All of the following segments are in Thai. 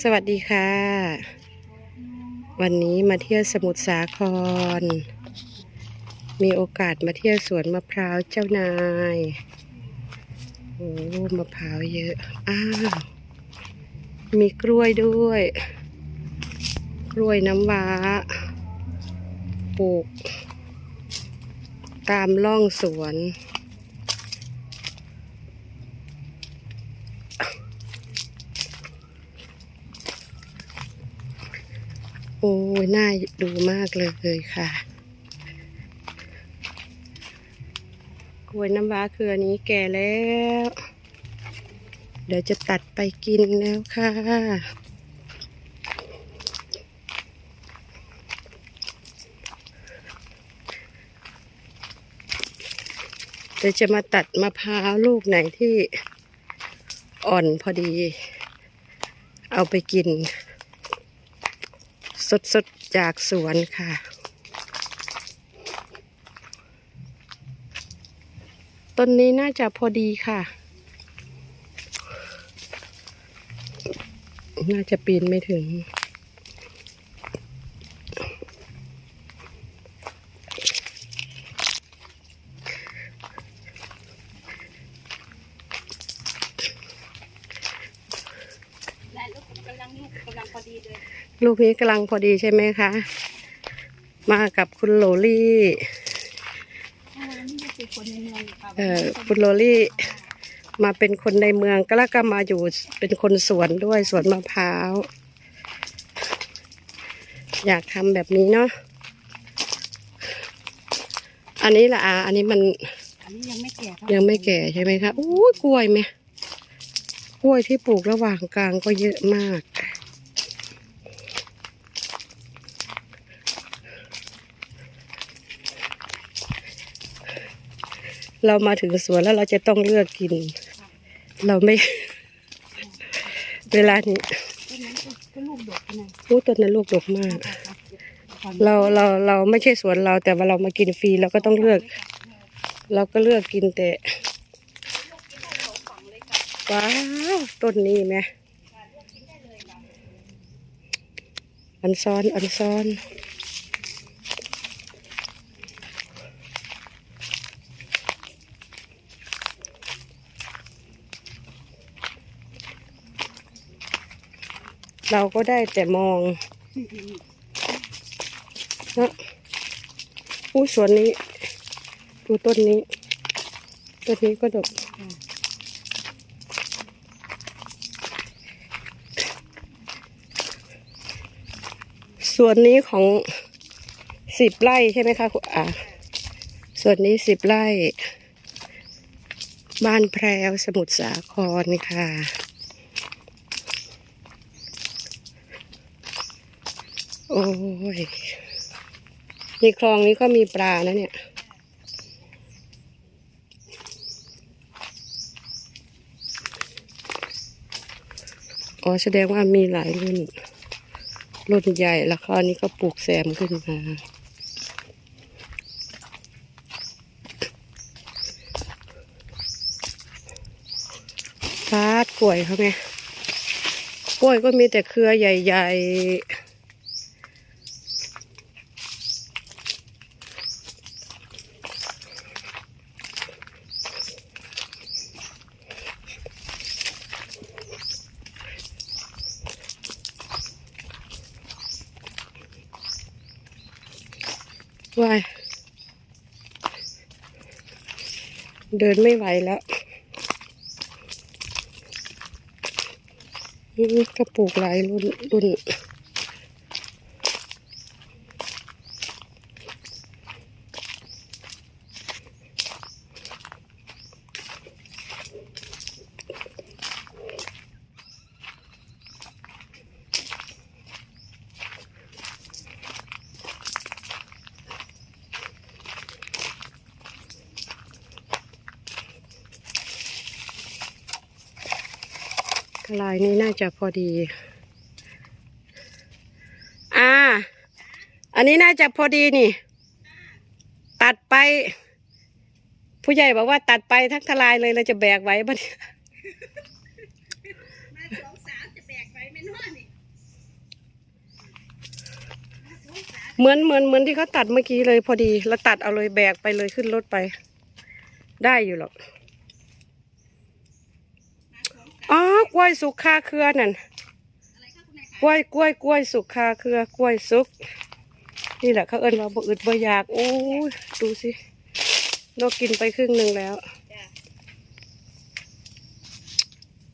สวัสดีค่ะ วันนี้มาเที่ยวสมุทรสาคร มีโอกาสมาเที่ยวสวนมะพร้าวเจ้านายโอ้มะพร้าวเยอะ อ้าว มีกล้วยด้วย กล้วยน้ำว้าปลูก ตามร่องสวน ยน่าดูมากเลยค่ะ กล้วยน้ำว้าคืออันนี้แก่แล้ว เดี๋ยวจะตัดไปกินแล้วค่ะเดี๋ยวจะมาตัดมะพร้าวลูกไหนที่อ่อนพอดี เอาไปกิน สดๆ จากสวนค่ะ ต้นนี้น่าจะพอดีค่ะ น่าจะปีนไม่ถึง และลูกกำลังลูกกำลังพอดีเลย ลูกนี้กำลังพอดีใช่ไหมคะ มากับคุณโลลี่อ่านี่ก็คือคนในเมืองค่ะเอ่อคุณโลลี่มาเป็นคนในเมืองก็แล้วก็มาอยู่เป็นคนสวนด้วยสวนมะพร้าว อยากทำแบบนี้เนาะอันนี้ละอาอันนี้มันอันนี้ยังไม่แก่เท่ายังไม่แก่ใช่ไหมคะอู้ยกล้วยไหมกล้วยที่ปลูกระหว่างกลางก็เยอะมาก เรามาถึงสวนแล้วเราจะต้องเลือกกิน เราไม่ เวลานี้ต้นนั้นก็ก็ลูกดกขนาดอู้ต้นนั้นลูกดกมาก เราเราเราไม่ใช่สวนเรา แต่ว่าเรามากินฟรีเราก็ต้องเลือก เราก็เลือกกินแต่ว้าวต้นนี้ไหมอันซ้อนอันซ้อน เราก็ได้แต่มองนะอู้สวนนี้ ดูต้นนี้ ต้นนี้ก็ดกส่วนนี้ของสิบไร่ใช่ไหมคะคุณอาส่วนนี้สิบไร่ บ้านแพรวสมุทรสาครค่ะ โอ้ยในคลองนี้ก็มีปลานะเนี่ยอ๋อแสดงว่ามีหลายรุ่น รุ่นใหญ่แล้วคราวนี้ก็ปลูกแซมขึ้นมา ฟาดกล้วยเขาไงกล้วยก็มีแต่เครือใหญ่ ๆ ว้ายเดินไม่ไหวแล้วกระปุกหลายรุ่นรุ่น ลายนี้น่าจะพอดี อ่า อันนี้น่าจะพอดีนี่ ตัดไป ผู้ใหญ่บอกว่าตัดไปทั้งทลายเลยเราจะแบกไว้บ้านเหมือนเหมือนเหมือนที่เขาตัดเมื่อกี้เลยพอดี เราตัดเอาเลยแบกไปเลยขึ้นรถไป ได้อยู่หรอก กล้วยสุกคาเครือนั่นอะไรคะคุณนายกล้วยกล้วยกล้วยสุกคาเครือกล้วยสุก นี่แหละเขาเอิ้นว่าบ่อึดบ่อยากโอ้ยดูสินกกินไปครึ่งหนึ่งแล้วจ้ะ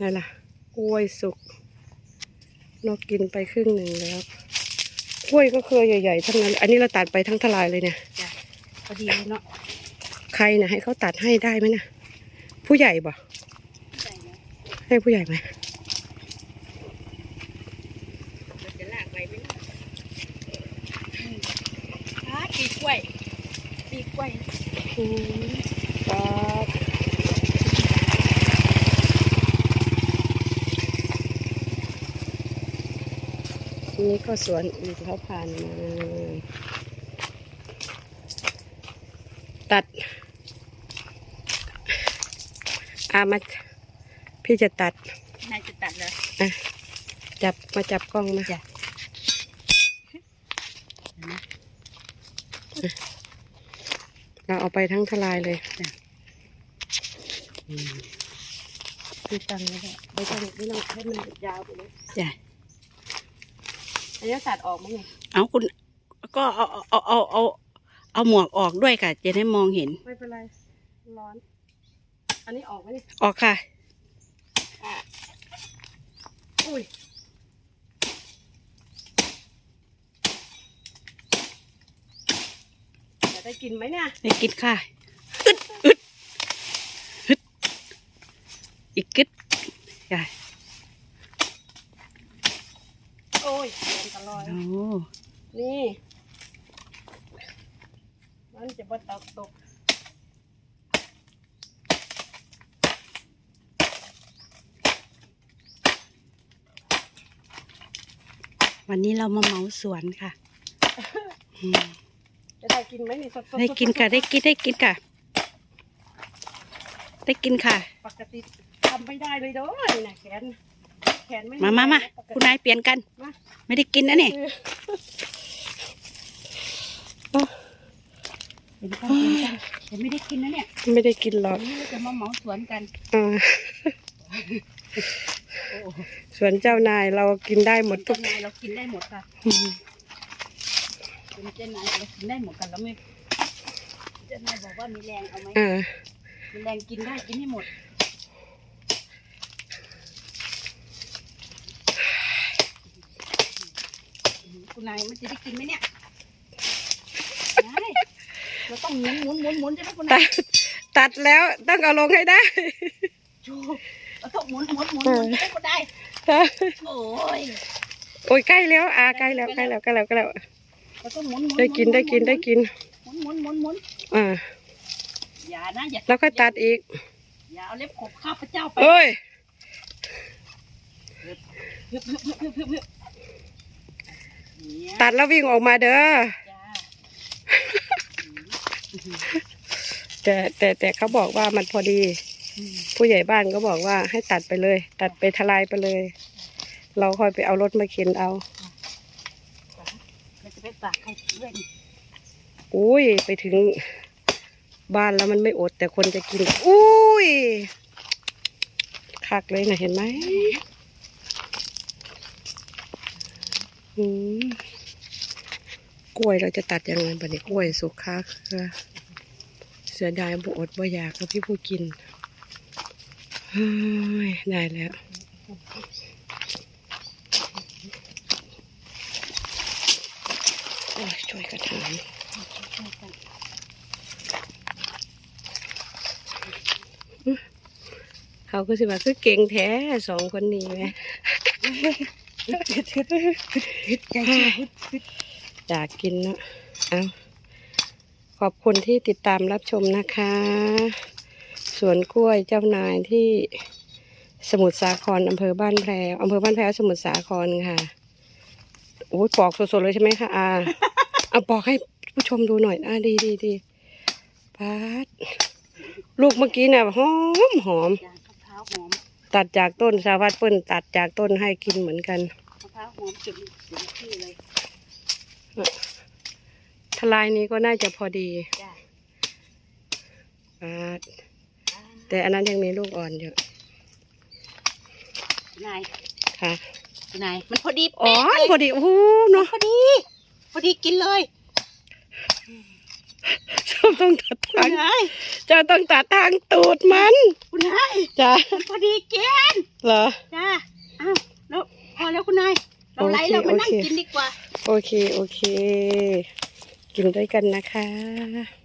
นั่นล่ะกล้วยสุกนกกินไปครึ่งหนึ่งแล้วกล้วยก็เครือใหญ่ๆทั้งนั้น อันนี้เราตัดไปทั้งทลายเลยเนี่ยจ้ะพอดีเลยเนาะใครนะให้เขาตัดให้ได้ไหมนะผู้ใหญ่บ่ใส่เนาะ ให้ผู้ใหญ่ไหมเราจะลากไปไหมเนาะอืมอ่าปีกล้วยปีกล้วยอืมครับนี่ก็สวนอื่นเขาผ่านมาตัดอามา พี่จะตัดนายจะตัดเลยอะจับมาจับกล้องมาจ้ะเราเอาไปทั้งทลายเลยคือตังแล้วแหละไม่ต้องไม่ต้องให้มันยาวไปเลยจ้ะอันนี้ตัดออกมั้งไงเอาคุณก็เอาเอาเอาเอาเอาหมวกออกด้วยค่ะ จะได้มองเห็น ไม่เป็นไร ร้อน อันนี้ออกไหมนี่ออกค่ะ อุ้ยจะได้กินไหมเนี่ยได้กินค่ะอึดอึดอึดอีกกึดจ้ะโอ้ยเรียนตลอดโอ้นี่ มันจะบ่ตกตก วันนี้เรามาเหมาสวนค่ะอืมจะได้กินไหมนี่สดๆได้กินค่ะ ได้กินได้กินค่ะ ได้กินค่ะ ปกติทำไม่ได้เลยเด้อนี่นะแขนแขนไม่มามามาปกติคุณนายเปลี่ยนกันมาไม่ได้กินนะเนี่ยเปลี่ยนกันเปลี่ยนกันแต่ไม่ได้กินนะเนี่ยไม่ได้กินหรอกวันนี้เราจะมาเหมาสวนกันอ่าโอ้ ส่วนเจ้านายเรากินได้หมดทุเจ้ากนายเรากินได้หมดค่ะอืมเป็นเจ้านายเรากินได้หมดกันแล้วไม่เจ้านายบอกว่ามีแรงเอาไหมอ่ามีแรงกินได้กินให้หมดคุณนายมันจะได้กินไหมเนี่ยได้เราต้องหมุนหมุนหมุนหมุนใช่ไหมคุณตันายดตัดแล้วต้องเอาลงให้ได้จูเรา ต้องหมุนหมุนหมุนหมุนใช่ไหมคุณนายโอ้ยโอ้ยใกล้แล้วอาใกล้แล้วใกล้แล้วใกล้แล้วใกล้แล้วเราต้องหมุนหมุนได้กินได้กินได้กินหมุนหมุนหมุนหมุนอ่าอย่านะอย่าแล้วก็ตัดอีกอย่าเอาเล็บขบข้าพเจ้าไปเอ้ยฮึบฮึบฮึบฮึบฮึบฮึบเนี่ยตัดแล้ววิ่งออกมาเด้อจ้าแต่แต่แต่เขาบอกว่ามันพอดีอืม ผู้ใหญ่บ้านก็บอกว่าให้ตัดไปเลย ตัดไปทลายไปเลย เราค่อยไปเอารถมาเข็นเอาเราจะไปฝากใครด้วยนี่อุ้ยไปถึงบ้านแล้วมันไม่อดแต่คนจะกิน อุ้ยคักเลยนะเห็นไหมอืมกล้วยเราจะตัดยังไงบัดนี้กล้วยสุกค้าเครือเสียดายบุอดบ่อยากกับพี่ผู้กินเฮ้ย ได้แล้วโอ้ยช่วยกระถางเขาก็สิว่าคือเก่งแท้สองคนนี้ไหมใจเชื่ออยากกินเนอะเอาขอบคุณที่ติดตามรับชมนะคะ สวนกล้วยเจ้านายที่สมุทรสาครอำเภอบ้านแพรวอำเภอบ้านแพรวสมุทรสาครค่ะโอ้ยปอกสดๆเลยใช่ไหมคะอาเอาปอกให้ผู้ชมดูหน่อยอ่าดีดีดีปัดลูกเมื่อกี้เนี่ยหอมหอม ยางมะพร้าวหอมตัดจากต้นสาวัดเปิ้ลตัดจากต้นให้กินเหมือนกัน มะพร้าวหอมจุดเสียงชื่เลยทลายนี้ก็น่าจะพอดีจ้ะอ่า แต่อันนั้นยังมีลูกอ่อนอยู่นายค่ะนายมันพอดีอ๋อเป๊ะเลยพอดีโอ้โหเนาะพอดี พอดีกินเลยเจ้าต้องตัดคุทาณงนายเจ้าต้องตัดทางตูดมันคุณนายจ้ะมันพอดีกินเหรอจ้าอ้าวแล้วพอแล้วคุณนายเราไล่โอเคเรามานั่งโอเคกินดีกว่า โอเคโอเค กินด้วยกันนะคะ